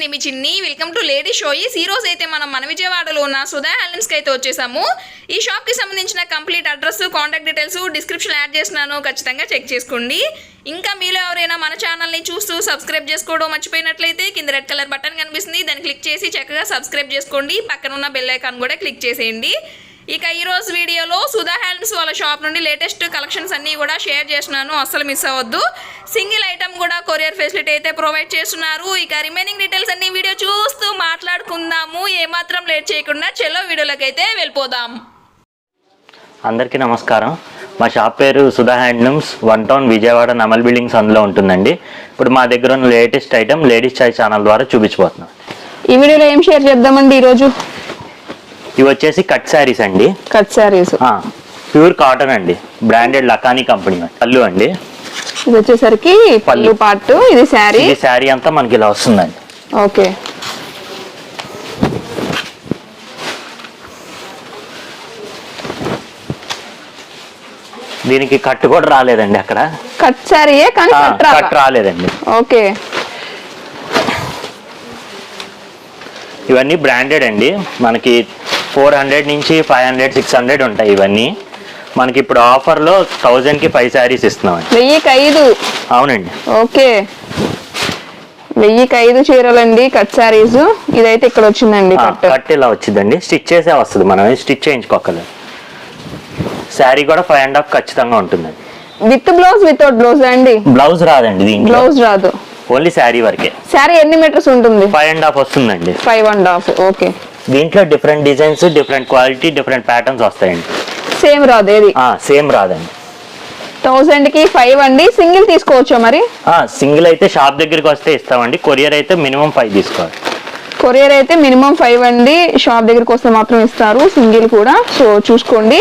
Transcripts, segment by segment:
నేను మీ చిన్ని welcome to lady షోయిస్ ఈ రోజు అయితే మనం మన విజయవాడలో ఉన్న సుధా హ్యాండ్లూమ్స్కి అయితే వచ్చేసాము. ఈ షాప్కి సంబంధించిన complete address contact details description add చేస్తున్నాను. ఖచ్చితంగా చెక్ చేసుకోండి. ఇంకా మీలో ఎవరైనా మన ఛానల్ని చూస్తూ సబ్స్క్రైబ్ చేసుకోవడం మర్చిపోయినట్లయితే కింద రెడ్ కలర్ బటన్ కనిపిస్తుంది. దాన్ని క్లిక్ చేసి చక్కగా సబ్స్క్రైబ్ చేసుకోండి. పక్కన ఉన్న బెల్ ఐకాన్ కూడా క్లిక్ చేసేయండి. ఇక ఈ రోజు వీడియోలో సుధా హ్యాండ్స్ వాళ్ళ షాప్ నుండి లేటెస్ట్ కలెక్షన్స్ అన్నీ కూడా షేర్ చేస్తున్నాను. అస్సలు మిస్ అవ్వద్దు. సింగిల్ ఐటమ్ కూడా కొరియర్ ఫెసిలిటీ అయితే ప్రొవైడ్ చేస్తున్నారు. ఇక రిమైనింగ్ డీటెయిల్స్ అన్ని వీడియో చూస్తూ మాట్లాడుకుందాము. ఏమాత్రం లేట్ చేయకుండా చెల్లో వీడియోలోకి అయితే వెళ్ళిపోదాం. అందరికీ నమస్కారం. మా షాప్ పేరు Sudha handlooms one town Vijayawada నమల్ buildings అందులో ఉంటుందండి. ఇప్పుడు మా దగ్గర ఉన్న latest item ladies chai channel ద్వారా చూపించబోతున్నాం. ఈ వీడియోలో ఏం షేర్ చేద్దామండి ఈరోజు? ఇవి వచ్చేసి కట్ శారీస్ అండి. కట్ శారీస్. ప్యూర్ కాటన్ అండి. బ్రాండెడ్ లకానీ కంపెనీ పళ్ళు అండి. ఇది వచ్చేసరికి పళ్ళు పార్ట్ ఇది శారీ. శారీ అంతా మనకి ఇలా వస్తుందండి. ఓకే. దీనికి కట్ కూడా రాలేదండి అక్కడ. కట్ శారీయే కానీ కట్ రాలేదండి. ఓకే. ఇవన్నీ బ్రాండెడ్ అండి. మనకి ఫోర్ హండ్రెడ్ నుంచి ఫైవ్ హండ్రెడ్ సిక్స్ హండ్రెడ్ ఉంటాయి ఇవన్నీ. మనకి ఇప్పుడు ఆఫర్లో థౌజండ్కి ఫైవ్ శారీస్ ఇస్తున్నామండి. వెయ్యికి ఐదు. అవునండి. ఓకే. వెయ్యికి ఐదు చీరలండి కట్ శారీస్. ఇదైతే ఇక్కడ వచ్చిందండి కట్. ఇలా వచ్చిందండి. స్టిచ్ చేసే వస్తుంది మనం స్టిచ్ చేయించుకోకలేదు శారీ కూడా ఫైవ్ అండ్ హాఫ్ ఖచ్చితంగా ఉంటుందండి. విత్ బ్లౌజ్ వితౌట్ బ్లౌజ్ అండి? బ్లౌజ్ రాదండి దీంట్లో. బ్లౌజ్ రాదు. ఓన్లీ శారీ వరకే. శారీ ఎన్ని మీటర్స్ ఉంటుంది? ఫైవ్ అండ్ హాఫ్ వస్తుందండి. Five and half okay. దీంట్లో different designs different quality different patterns వస్తాయండి. సేమ్ రాదు ఏది? సేమ్ రాదండి. థౌసండ్కి ఫైవ్ అండి. సింగిల్ తీసుకోవచ్చా మరి? సింగిల్ అయితే షాప్ దగ్గరికి వస్తే ఇస్తామండి. కొరియర్ అయితే మినిమం ఫైవ్ తీసుకోవాలి. కొరియర్ అయితే మినిమం ఫైవ్ అండి. షాప్ దగ్గరికి వస్తే మాత్రం ఇస్తారు. సింగిల్ కూడా. సో చూసుకోండి.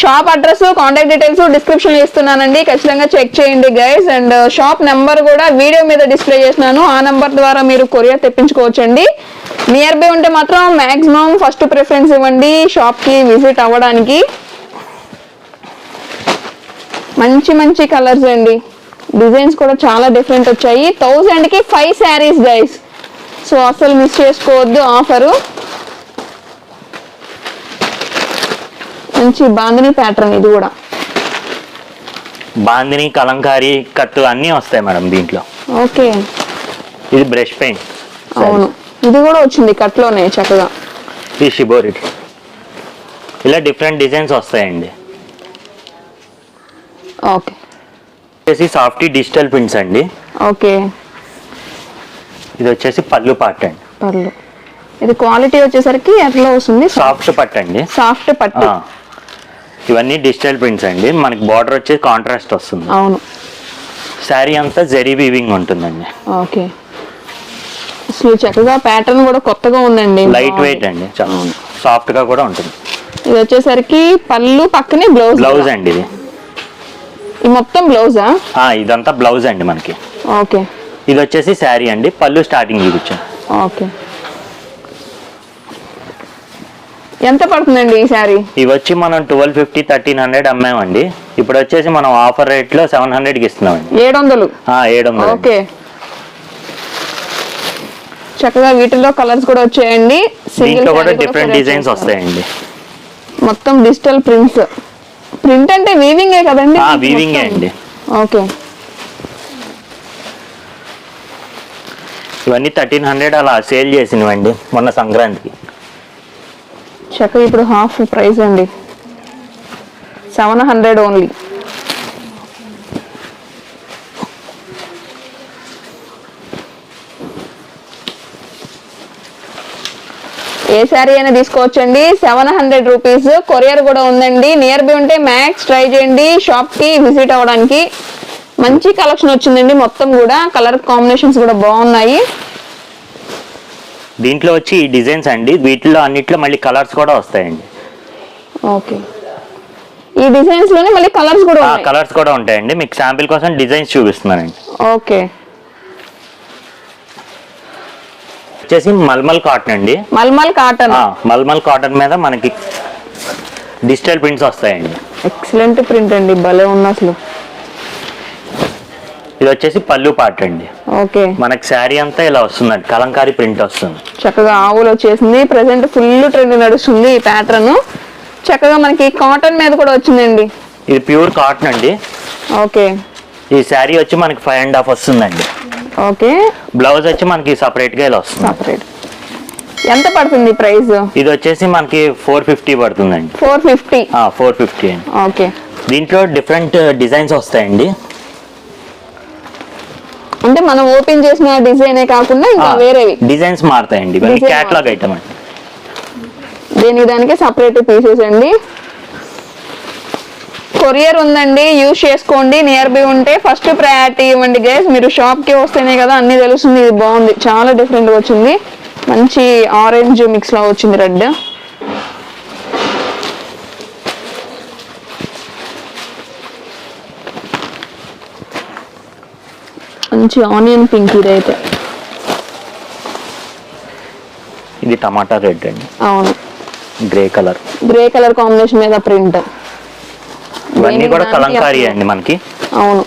Shop address contact details description ఇస్తున్నానండి. ఖచ్చితంగా చెక్ చేయండి గైస్ అండ్ షాప్ నెంబర్ కూడా వీడియో మీద డిస్ప్లే చేసినాను ఆ నెంబర్ ద్వారా మీరు కొరియర్ తెప్పించుకోవచ్చండి. నియర్ బై ఉంటే మాత్రం మ్యాక్సిమం ఫస్ట్ ప్రిఫరెన్స్ ఇవ్వండి షాప్కి విజిట్ అవ్వడానికి. మంచి మంచి కలర్స్ అండి. డిజైన్స్ కూడా చాలా డిఫరెంట్ వచ్చాయి. థౌజండ్కి ఫైవ్ శారీస్ గైస్ సో అసలు మిస్ చేసుకోవద్దు ఆఫరు మంచి బాందిని ప్యాటర్న్ ఇది కూడా. బాందిని కలంకారీ కట్టు అన్నీ వస్తాయి మేడం దీంట్లో. ఓకే. ఇది బ్రష్ పెయింట్ అవును. ఇది కూడా వచ్చింది కట్లోనే చక్కగా. ఇది షిబోరి ఇలా డిఫరెంట్ డిజైన్స్ వస్తాయండి. ఓకే. వచ్చేసి సాఫ్ట్ డిజిటల్ ప్రింట్స్ అండి. ఓకే. ఇది వచ్చేసి పళ్ళు పాట్ అండి. పర్లు ఇది క్వాలిటీ వచ్చేసరికి ఎట్లా వస్తుంది? సాఫ్ట్ పట్టు అండి. సాఫ్ట్ పట్టు. ఇవన్నీ డిజిటల్ ప్రింట్స్ అండి. మనకి బార్డర్ వచ్చేసి కాంట్రాస్ట్ వస్తుంది. అవును. శారీ అంతా జరీ వీవింగ్ ఉంటుందండి. ఓకే. అసలు చక్కగా ప్యాటర్న్ కూడా కొత్తగా ఉందండి. లైట్. వెయిట్ అండి చాలా సాఫ్ట్గా కూడా ఉంటుంది. ఇది వచ్చేసరికి పళ్ళు పక్కనే బ్లౌజ్ బ్లౌజ్ అండి ఇది. ఈ మొత్తం బ్లౌజా ఆ, ఇదంతా బ్లౌజ్ అండి మనకి. ఓకే. ఇది వచ్చేసి శారీ అండి. పళ్ళు స్టార్టింగ్ చూపించాను ఓకే. ఎంత పడుతుందండి ఈ శారీ? ఇవి వచ్చి మనం ట్వెల్వ్ ఫిఫ్టీ థర్టీన్ హండ్రెడ్ అమ్మామండి. ఇప్పుడు వచ్చేసి మనం ఆఫర్ రేట్లో సెవెన్ హండ్రెడ్కి ఇస్తున్నామండి. ఏడు వందలు ఏడు వందలు. ఓకే. చక్కగా వీటిలో కలర్స్ కూడా వచ్చాయండి. దీంట్లో కూడా డిఫరెంట్ డిజైన్స్. వస్తాయండి. మొత్తం డిజిటల్ ప్రింట్స్ ప్రింట్ అంటే వీవింగే కదండి? ఏ అండి. ఓకే. ఇవన్నీ థర్టీన్ హండ్రెడ్ అలా సేల్ చేసినవండి మొన్న సంక్రాంతికి. చక్కగా ఇప్పుడు హాఫ్ ప్రైస్ అండి. Seven hundred only. ఏ శారీ అయినా తీసుకోవచ్చండి. Seven hundred rupees. కొరియర్ కూడా ఉందండి. నియర్ బై ఉంటే మ్యాక్స్ ట్రై చేయండి. షాప్కి విజిట్ అవ్వడానికి. మంచి కలెక్షన్ వచ్చిందండి మొత్తం కూడా. కలర్ కాంబినేషన్స్ కూడా బాగున్నాయి. దీంట్లో వచ్చి డిజైన్స్ అండి. వీటిలో అన్నిట్లో మళ్ళీ కలర్స్ కూడా వస్తాయండి. ఓకే. ఈ డిజైన్స్లోనే మళ్ళీ కలర్స్ కూడా కలర్స్ కూడా ఉంటాయండి. మీకు శాంపిల్ కోసం డిజైన్స్ చూపిస్తున్నానండి. ఓకే. వచ్చేసి మల్మల్ కాటన్ అండి. మల్మల్ కాటన్. ఆ, మల్మల్ కాటన్ మీద మనకి డిజిటల్ ప్రింట్స్ వస్తాయండి. ఎక్సలెంట్ ప్రింట్ అండి. భలే ఉంది అసలు. ఇది వచ్చేసి పళ్ళు పాట అండి. ఓకే. మనకి శారీ అంతా ఇలా వస్తుందండి. కలంకారీ ప్రింట్ వస్తుంది. చక్కగా ఆవులు వచ్చేసింది. ప్రజెంట్ ఫుల్ ట్రెండ్ నడుస్తుంది ఈ ప్యాటర్న్ చక్కగా మనకి కాటన్ మీద కూడా వచ్చిందండి. ఇది ప్యూర్ కాటన్ అండి. ఓకే. ఈ శారీ వచ్చి మనకి ఫైవ్ అండ్ హాఫ్ వస్తుందండి. ఓకే. బ్లౌజ్ వచ్చి మనకి separate గా ఇలా వస్తుంది. సపరేట్ ఎంత పడుతుంది ప్రైస్ ఇది వచ్చేసి మనకి ఫోర్ ఫిఫ్టీ పడుతుందండి. ఫోర్ ఫిఫ్టీ ఫోర్ ఫిఫ్టీ అండి. ఓకే. దీంట్లో డిఫరెంట్ డిజైన్స్ వస్తాయండి. అంటే మనం ఓపెన్ చేసిన డిజైనే కాకుండా ఇంకా వేరేవి. డిజైన్స్ మారుతాయండి. క్యాట్లాగ్ ఐటమ్ అండి. దేనికి దానికి సపరేట్ పీసెస్ అండి. కొరియర్ ఉందండి యూజ్ చేసుకోండి. నియర్ బై ఉంటే ఫస్ట్ ప్రయారిటీ ఇవ్వండి గైస్ మీరు షాప్కి వస్తేనే కదా అన్ని తెలుస్తుంది. ఇది బాగుంది. చాలా డిఫరెంట్గా వచ్చింది. మంచి ఆరెంజ్ మిక్స్ లా వచ్చింది రెడ్ మంచి ఆనియన్ పింక్ ఇదైతే ఇది టమాటా రెడ్ అండి. అవును. Grey colour. Grey colour combination మీద ప్రింట్. ఇవన్నీ కూడా కలంకారీ అండి మనకి. అవును.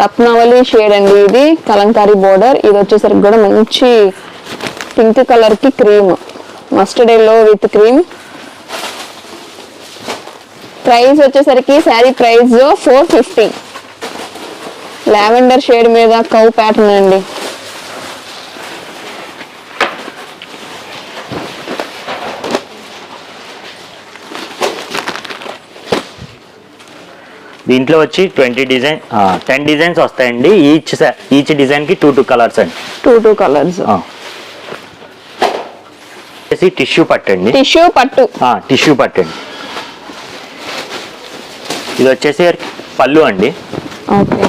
రత్నావళి షేడ్ అండి ఇది కలంకారీ బోర్డర్. ఇది వచ్చేసరికి కూడా మంచి పింక్ కలర్కి cream. Mustard yellow with cream price వచ్చేసరికి sari price four fifty. Lavender shade మీద కౌ ప్యాటర్న్ అండి. దీంట్లో వచ్చి ట్వంటీ డిజైన్ టెన్ డిజైన్స్ వస్తాయండి. ఈచ్ ఈచ్ డిజైన్కి టూ టూ కలర్స్ అండి. Two two colours. టిష్యూ పట్టండి. టిష్యూ పట్టు. టిష్యూ పట్టండి. ఇది వచ్చేసి పళ్ళు అండి. ఓకే.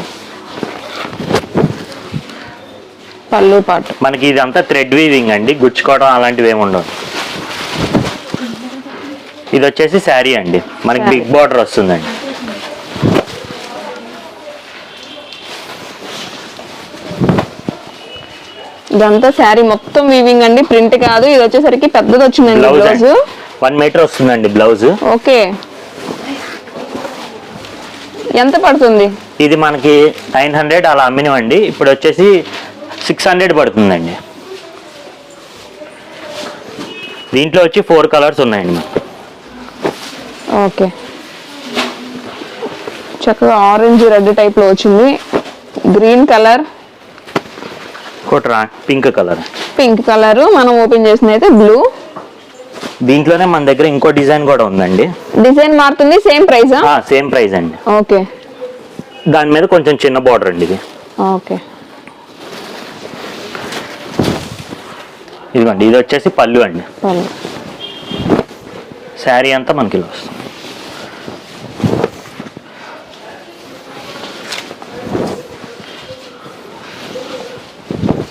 పళ్ళు పాటు. మనకి ఇది అంతా థ్రెడ్ వీవింగ్ అండి గుచ్చుకోవడం అలాంటివి ఏమి ఉండవు. ఇది వచ్చేసి శారీ అండి మనకి బిగ్ బార్డర్ వస్తుందండి. ఇదంతా శారీ మొత్తం వీవింగ్ అండి ప్రింట్ కాదు ఇది వచ్చేసరికి పెద్దది వచ్చిందండి బ్లౌజ్ వన్ మీటర్ వస్తుందండి బ్లౌజ్ ఓకే. ఎంత పడుతుంది? ఇది మనకి నైన్ హండ్రెడ్ అలా అమ్మినవండి ఇప్పుడు వచ్చేసి సిక్స్ హండ్రెడ్ పడుతుందండి. దీంట్లో వచ్చి ఫోర్ కలర్స్ ఉన్నాయండి మనకి. ఓకే. చక్కగా ఆరెంజ్ రెడ్ టైప్లో వచ్చింది. Green colour. ఇంకోటి రా పింక్ కలర్. Pink colour. మనం ఓపెన్ చేసింది అయితే బ్లూ. దీంట్లోనే మన దగ్గర ఇంకో డిజైన్ కూడా ఉందండి. డిజైన్ మారుతుంది సేమ్ ప్రైస్? సేమ్ ప్రైస్ అండి. ఓకే. దాని మీద కొంచెం చిన్న బార్డర్ అండి ఇది. ఓకే. ఇదిగోండి ఇది వచ్చేసి పళ్ళు అండి. శారీ అంతా మనకి ఇలా వస్తుంది.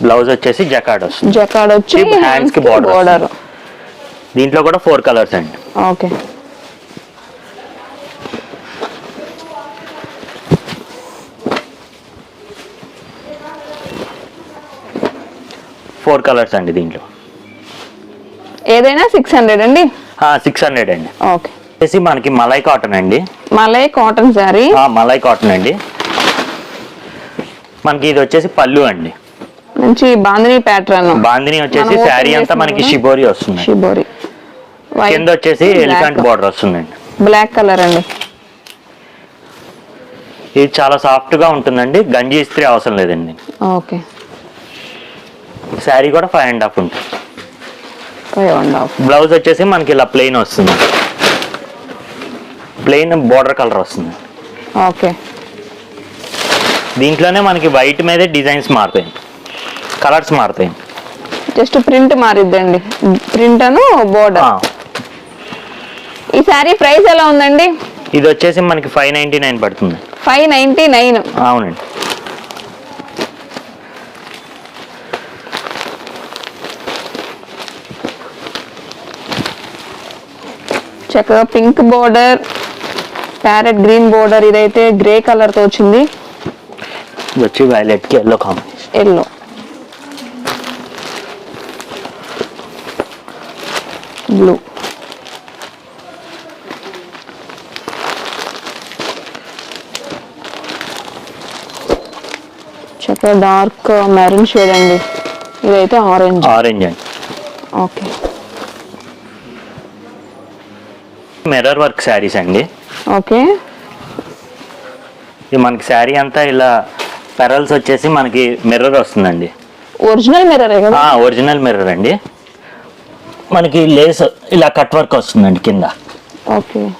బ్లౌజ్ వచ్చేసి జకాడ్ వస్తుంది. జకాడ్ వచ్చి హ్యాండ్స్కి బోర్డర్ దీంట్లో కూడా ఫోర్ కలర్స్ అండి. ఓకే. ఫోర్ కలర్స్ అండి దీంట్లో. ఏదైనా సిక్స్ హండ్రెడ్ అండి? సిక్స్ హండ్రెడ్ అండి. ఓకే. వచ్చేసి మనకి మలై కాటన్ అండి. మలై కాటన్ ఆ, మలై కాటన్ అండి. మనకి ఇది వచ్చేసి పళ్ళు అండి. మంచి బాందిని ప్యాటర్న్ బాందిని వచ్చేసి శారీ అంతా మనకి. షిబోరి వస్తుంది. షిబోరి కింద వచ్చేసి ఎలిఫెంట్ బార్డర్ వస్తుందండి. బ్లాక్ కలర్ అండి. ఇది చాలా సాఫ్ట్గా ఉంటుందండి. గంజి ఇస్త్రీ అవసరం లేదండి. ఓకే. శారీ కూడా ఫైవ్ అండ్ హాఫ్ ఉంటుంది. ఫైవ్ అండ్ హాఫ్ బ్లౌజ్ వచ్చేసి మనకి ఇలా ప్లెయిన్ వస్తుంది. ప్లెయిన్ బార్డర్ కలర్ వస్తుంది. ఓకే. దీంట్లోనే మనకి వైట్ మీదే డిజైన్స్ మారుతాయి. కలర్స్ మారుతాయి. జస్ట్ ప్రింట్ మారిద్దండి. ప్రింట్ అను బోర్డర్ ఈ శారీ ప్రైస్ ఎలా ఉందండి? ఇది వచ్చేసి మనకి ఫైవ్ నైంటీ నైన్ పడుతుంది. ఫైవ్ నైన్టీ నైన్ అవునండి. చక్కగా pink border parrot green border ఇదైతే గ్రే కలర్తో వచ్చింది. వచ్చి వైలెట్కి ఎల్లో కాంబినేషన్ ఎల్లో బ్లూ చక్కగా డార్క్ మెరూన్ షేడ్ అండి. ఇదైతే ఆరెంజ్ ఆరెంజ్ అండి. ఓకే మిర్రర్ వర్క్ శారీస్ అండి. ఓకే. ఇది మనకి శారీ అంతా ఇలా పెరల్స్ వచ్చేసి మనకి మిర్రర్ వస్తుందండి. ఒరిజినల్ మిర్రరే ఒరిజినల్ మిర్రర్ అండి. మనకి లేస్ ఇలా కట్ వర్క్ వస్తుందండి కింద. ఓకే.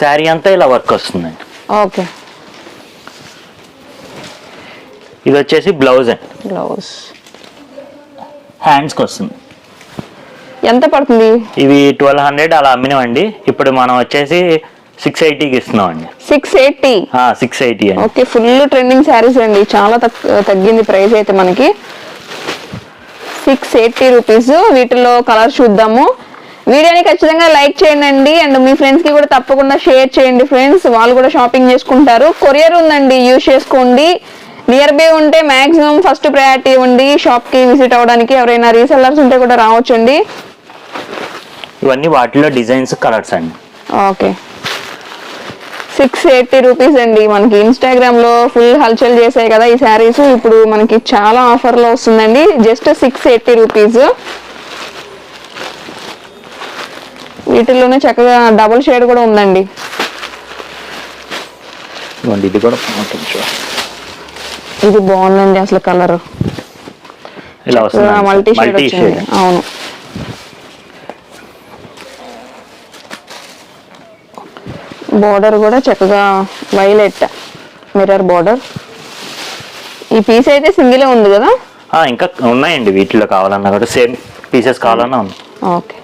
శారీ అంతా ఇలా వర్క్ వస్తుందండి. ఓకే. ఇది వచ్చేసి బ్లౌజ్ అండి. బ్లౌజ్ హ్యాండ్స్కి వస్తుంది. ఎంత పడుతుంది? ఇవి ట్వెల్వ్ హండ్రెడ్ అలా అమ్మినామండి. ఇప్పుడు మనం వచ్చేసి సిక్స్ ఎయిటీకి ఇస్తున్నామండి. Six eighty? సిక్స్ ఎయిటీ అండి. ఓకే ఫుల్ ట్రెండింగ్ శారీస్ అండి. చాలా తగ్గింది ప్రైస్ అయితే మనకి. Six eighty rupees. వీటిలో కలర్ చూద్దాము. వీడియోని ఖచ్చితంగా లైక్ చేయండి. అండ్ మీ ఫ్రెండ్స్కి కూడా తప్పకుండా షేర్ చేయండి ఫ్రెండ్స్. వాళ్ళు కూడా షాపింగ్ చేసుకుంటారు. కొరియర్ ఉందండి. యూజ్ చేసుకోండి. నియర్ బై ఉంటే మాక్సిమం ఫస్ట్ ప్రయారిటీ ఇవ్వండి. షాప్కి విజిట్ అవ్వడానికి ఎవరైనా రీసెల్లర్స్ ఉంటే కూడా రావచ్చండి. ఇవన్నీ వాటిలో డిజైన్స్ కలర్స్ అండి. ఓకే. సిక్స్ ఎయిటీ రూపీస్ అండి. మనకి ఇన్స్టాగ్రామ్లో ఫుల్ హల్చల్ చేసాయి కదా ఈ శారీస్ ఇప్పుడు మనకి చాలా ఆఫర్లో వస్తుందండి. జస్ట్ సిక్స్ ఎయిటీ రూపీస్ వీటిల్లోనే చక్కగా డబుల్ షేడ్ కూడా ఉందండి. ఇది కూడా. ఇది బాగుందండి అసలు కలర్ మల్టీ షేడ్ అవును. బోర్డర్ కూడా చక్కగా వైలెట్ మిర్రర్ బోర్డర్. ఈ పీస్ అయితే సింగిలే ఉంది కదా? ఇంకా ఉన్నాయండి వీటిలో కావాలన్నా కూడా. సేమ్ పీసెస్ కావాలన్నా ఉంది. ఓకే.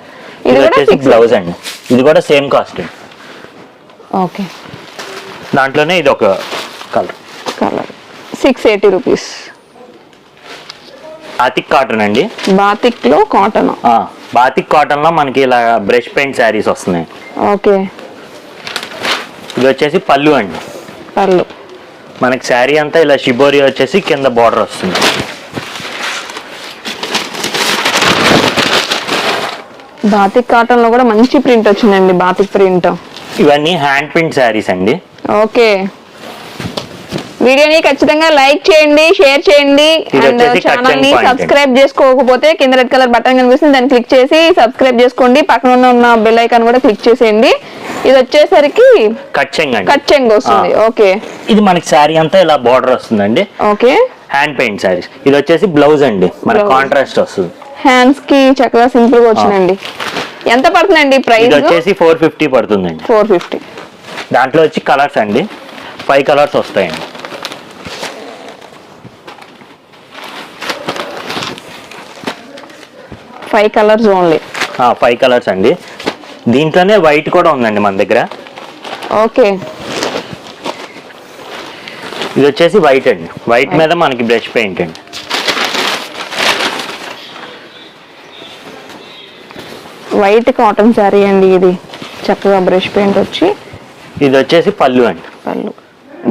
ఇది వచ్చేసి సిక్స్ బ్లౌజ్ అండి. ఇది కూడా సేమ్ కాస్ట్. ఓకే. దాంట్లోనే ఇది ఒక colour. Colour. Six eighty rupees. Batik cotton అండి. బాతిక్లో కాటన్. ఆ, బాతిక్ కాటన్లో మనకి ఇలా బ్రష్ పెయింట్ శారీస్ వస్తున్నాయి. ఓకే. ఇది వచ్చేసి పళ్ళు అండి. పర్లు మనకి శారీ అంతా ఇలా షిబోరి వచ్చేసి కింద బార్డర్ వస్తుంది. బాతిక్ కాటన్లో కూడా మంచి ప్రింట్ వచ్చిందండి బాతిక్ ప్రింట్. ఇవన్నీ హ్యాండ్ ప్రింట్ శారీస్ అండి. ఓకే. వీడియోని ఖచ్చితంగా లైక్ చేయండి షేర్ చేయండి. అండ్ ఛానల్ని. సబ్స్క్రైబ్ చేసుకోకపోతే కింద రెడ్ కలర్ బటన్ కనిపిస్తుంది దాన్ని క్లిక్ చేసి సబ్స్క్రైబ్ చేసుకోండి. పక్కన ఉన్న- ఉన్న బెల్ ఐకాన్ కూడా క్లిక్ చేసేయండి. ఇది వచ్చేసరికి కట్ చెంగ్ అండి వస్తుంది. ఓకే. ఇది మనకి శారీ అంతా ఇలా బార్డర్ వస్తుందండి. ఓకే. Hand paint sarees. ఇది వచ్చేసి బ్లౌజ్ అండి. మన. కాంట్రాస్ట్ వస్తుంది. హ్యాండ్స్కి చక్కగా సింపుల్గా వచ్చిందండి ఎంత పడుతుందండి ప్రైస్? వచ్చేసి ఫోర్ ఫిఫ్టీ పడుతుందండి. ఫోర్ ఫిఫ్టీ దాంట్లో వచ్చి కలర్స్ అండి. ఫైవ్ కలర్స్ వస్తాయండి. Five colours only five colours అండి. దీంట్లోనే వైట్ కూడా ఉందండి మన దగ్గర. ఓకే. ఇది వచ్చేసి వైట్ అండి. వైట్ మీద మనకి బ్రష్ పెయింట్ అండి. వైట్ కాటన్ శారీ అండి ఇది. చక్కగా బ్రష్ పెయింట్ వచ్చి. ఇది వచ్చేసి పళ్ళు అండి. పళ్ళు.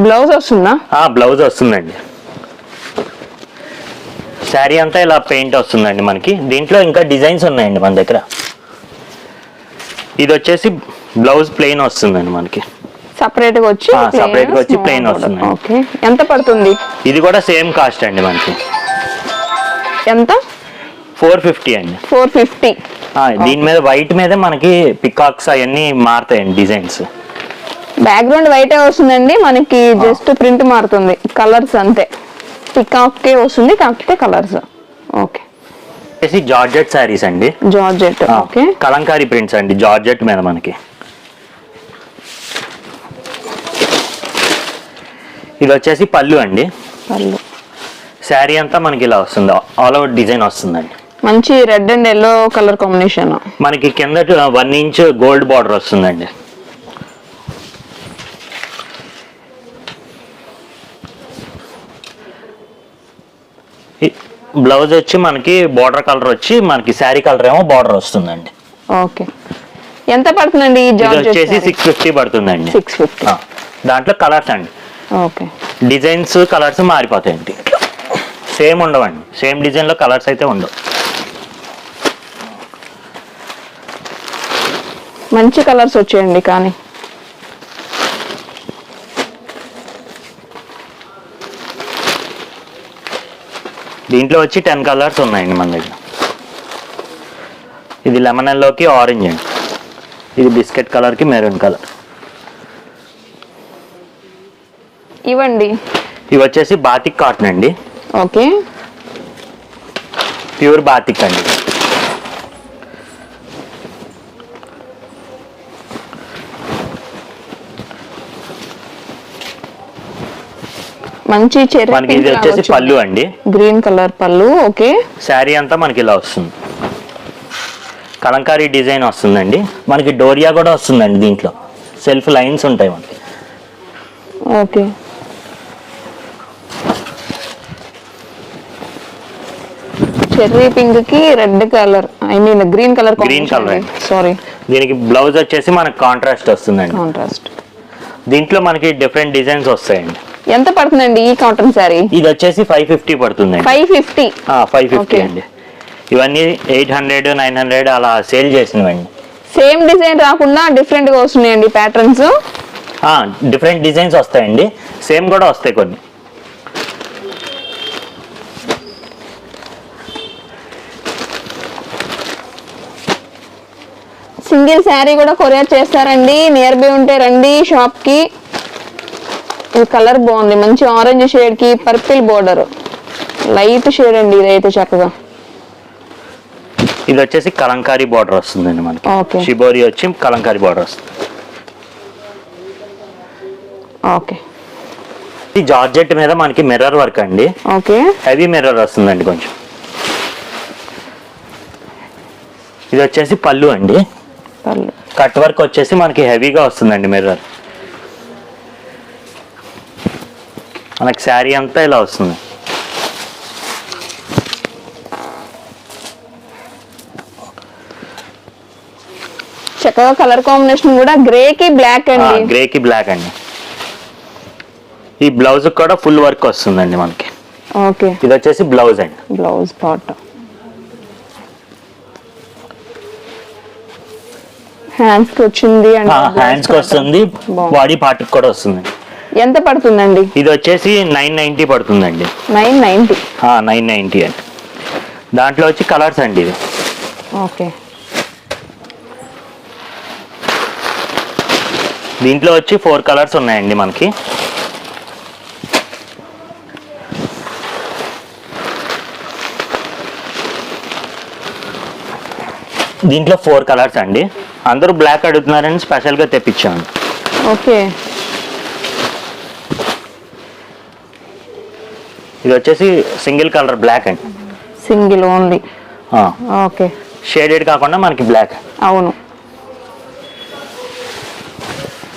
బ్లౌజ్ వస్తుందా? బ్లౌజ్ వస్తుందండి. శారీ అంతా ఇలా పెయింట్ వస్తుందండి మనకి. దీంట్లో ఇంకా డిజైన్స్ ఉన్నాయండి మన దగ్గర. ఇది వచ్చేసి బ్లౌజ్ ప్లెయిన్ వస్తుందండి మనకి. సపరేట్గా వచ్చి separate గా వచ్చి border. వస్తుంది. ఓకే ఎంత పడుతుంది? ఇది కూడా సేమ్ కాస్ట్ అండి మనకి. ఎంత? ఫోర్ ఫిఫ్టీ అండి. Four fifty. ఆ, దీని మీద వైట్ మీద మనకి పికాక్స్ అవన్నీ మారుతాయండి డిజైన్స్. బ్యాక్గ్రౌండ్ వైట్ వస్తుందండి మనకి జస్ట్ ప్రింట్ మారుతుంది. కలర్స్ అంతే. పికాకే వస్తుంది కాకపోతే కలర్స్ ఓకే వచ్చేసి జార్జెట్ శారీస్ అండి. Georgette okay. కలంకారీ ప్రింట్స్ అండి జార్జెట్ మీద మనకి. ఇది వచ్చేసి పళ్ళు అండి. పళ్ళు. శారీ అంతా మనకి ఇలా వస్తుంది ఆల్ ఓవర్ డిజైన్ వస్తుందండి. మంచి red and yellow colour combination. మనకి కింద వన్ ఇంచ్ గోల్డ్ బార్డర్ వస్తుందండి. బ్లౌజ్ వచ్చి మనకి బార్డర్ కలర్ వచ్చి మనకి శారీ కలర్ ఏమో బార్డర్ వస్తుందండి. ఓకే. ఎంత పడుతుందండి ఈ వచ్చేసి సిక్స్ ఫిఫ్టీ పడుతుందండి. సిక్స్ ఫిఫ్టీ దాంట్లో కలర్స్ అండి. ఓకే. డిజైన్స్ కలర్స్ మారిపోతాయండి. సేమ్ ఉండవండి. సేమ్ డిజైన్లో కలర్స్ అయితే ఉండవు. మంచి కలర్స్ వచ్చాయండి కానీ. దీంట్లో వచ్చి టెన్ కలర్స్ ఉన్నాయండి మన దగ్గర. ఇది లెమన్ ఎల్లోకి ఆరెంజ్ అండి. ఇది బిస్కెట్ కలర్కి మెరూన్ కలర్ ఇవ్వండి. ఇవి వచ్చేసి బాతిక్ కాటన్ అండి. ఓకే. ప్యూర్ బాతిక్ అండి. మంచి చెర్రీ మనకి ఇది వచ్చేసి పళ్ళు అండి. గ్రీన్ కలర్ పళ్ళు ఓకే. శారీ అంతా మనకి ఇలా వస్తుంది. కలంకారీ డిజైన్ వస్తుందండి. మనకి డోరియా కూడా వస్తుందండి దీంట్లో. సెల్ఫ్ లైన్స్ ఉంటాయి మనకి. ఓకే. చెర్రీ పింక్కి red colour I mean green colour Green colour. Sorry దీనికి బ్లౌజ్ వచ్చేసి మనకి కాంట్రాస్ట్ వస్తుందండి. కాంట్రాస్ట్. దీంట్లో మనకి డిఫరెంట్ డిజైన్స్ వస్తాయండి. ఎంత పడుతుందండి ఈ కాటన్ శారీ? ఇది వచ్చేసి ఫైవ్ ఫిఫ్టీ పడుతుందండి. Five fifty five fifty. అండి. ఇవన్నీ ఎయిట్ హండ్రెడ్ నైన్ హండ్రెడ్ అలా సేల్ చేసినవండి. సేమ్ డిజైన్ రాకుండా డిఫరెంట్గా వస్తున్నాయండి ప్యాటర్న్స్ డిఫరెంట్ డిజైన్స్ వస్తాయండి. సేమ్ కూడా వస్తాయి కొన్ని. సింగిల్ శారీ కూడా కొరియర్ చేస్తారండి. నియర్ బై ఉంటే రండి షాప్ ఇది కలర్ బాగుంది. మంచి ఆరెంజ్ షేడ్కి పర్పిల్ బోర్డర్ లైట్ షేడ్ అండి ఇదైతే చక్కగా. ఇది వచ్చేసి కలంకారీ బార్డర్ వస్తుందండి మనకి. షిబోరి వచ్చి కలంకారీ బార్డర్ వస్తుంది. ఓకే ఈ జార్జెట్ మీద మనకి మిర్రర్ వర్క్ అండి. ఓకే హెవీ మిర్రర్ వస్తుందండి కొంచెం. ఇది వచ్చేసి పళ్ళు అండి. కట్ వర్క్ వచ్చేసి మనకి హెవీగా వస్తుందండి మిర్రర్ మనకి శారీ అంతా ఇలా వస్తుంది. చక్కగా కలర్ కాంబినేషన్ కూడా గ్రే కి బ్లాక్ అండి. గ్రేకి బ్లాక్ అండి. ఈ బ్లౌజ్ కూడా ఫుల్ వర్క్ వస్తుందండి మనకి. ఓకే. ఇది వచ్చేసి బ్లౌజ్ అండి. Blouse part. హ్యాండ్స్కి వచ్చింది అండ్ హ్యాండ్స్కి వస్తుంది. బాడీ పార్ట్ కూడా వస్తుంది. ఎంత పడుతుందండి? ఇది వచ్చేసి నైన్ నైన్టీ పడుతుందండి. నైన్ నైన్టీ నైన్ నైన్టీ అండి. దాంట్లో వచ్చి కలర్స్ అండి ఇది ఓకే. దీంట్లో వచ్చి ఫోర్ కలర్స్ ఉన్నాయండి మనకి. దీంట్లో ఫోర్ కలర్స్ అండి. అందరూ బ్లాక్ అడుగుతున్నారని స్పెషల్గా తెప్పించాను ఓకే. ఇది వచ్చేసి సింగిల్ కలర్ బ్లాక్ అండి. Single only. ఓకే. షేడెడ్ కాకుండా మనకి బ్లాక్. అవును.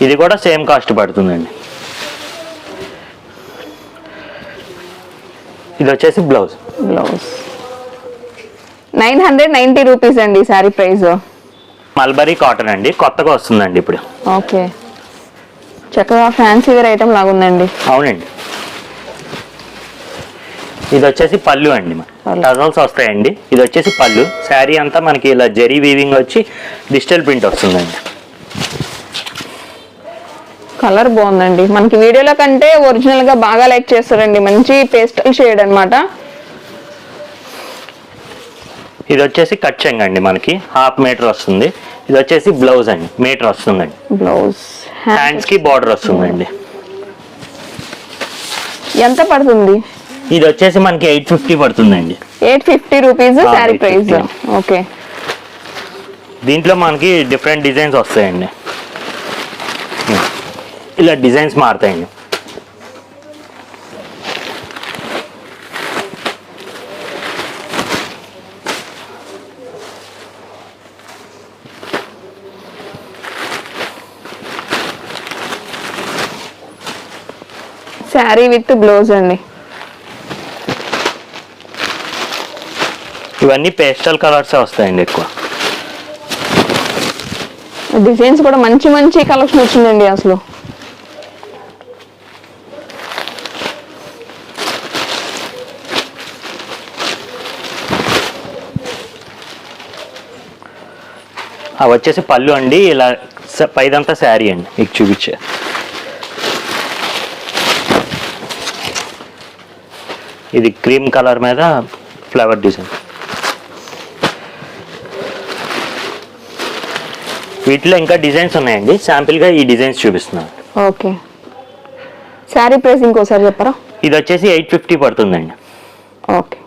ఇది కూడా సేమ్ కాస్ట్ పడుతుందండి. ఇది వచ్చేసి blouse. Blouse. Nine hundred ninety rupees అండి శారీ ప్రైస్. మల్బరీ కాటన్ అండి. కొత్తగా వస్తుందండి ఇప్పుడు. ఓకే. చక్కగా ఫ్యాన్సీ వేర్ ఐటమ్ లాగా ఉందండి అవునండి. ఇది వచ్చేసి పళ్ళు. అండి. టజల్స్ వస్తాయండి. ఇది వచ్చేసి పళ్ళు. శారీ అంతా మనకి ఇలా జరీ వీవింగ్ వచ్చి డిజిటల్ ప్రింట్ వస్తుందండి. కలర్ బాగుందండి. మనకి వీడియోలో కంటే ఒరిజినల్గా బాగా లైక్ చేస్తారండి. మంచి పేస్టల్ షేడ్ అన్నమాట. ఇది వచ్చేసి కట్ చెంగ్ అండి మనకి. హాఫ్ మీటర్ వస్తుంది. ఇది వచ్చేసి బ్లౌజ్ అండి. మీటర్ వస్తుందండి. బ్లౌజ్ హ్యాండ్స్కి బార్డర్ వస్తుందండి. ఎంత పడుతుంది? ఇది వచ్చేసి మనకి ఎయిట్ ఫిఫ్టీ పడుతుందండి. Eight fifty rupees sari price 850. Okay దీంట్లో మనకి డిఫరెంట్ డిజైన్స్ వస్తాయండి. ఇలా డిజైన్స్ మారుతాయండి. శారీ విత్ బ్లౌజ్ అండి. ఇవన్నీ పేస్టల్ కలర్స్ వస్తాయండి ఎక్కువ. డిజైన్స్ కూడా మంచి మంచి కలెక్షన్ వచ్చిందండి అసలు. అవి వచ్చేసి పళ్ళు అండి ఇలా పైదంతా శారీ అండి మీకు చూపించే. ఇది క్రీమ్ కలర్ మీద ఫ్లవర్ డిజైన్. వీటిలో ఇంకా డిజైన్స్ ఉన్నాయండి. శాంపిల్గా ఈ డిజైన్స్ చూపిస్తున్నాను. ఓకే. శారీ ప్రైస్ ఇంకోసారి చెప్పరా? ఇది వచ్చేసి ఎయిట్ ఫిఫ్టీ పడుతుందండి. ఓకే.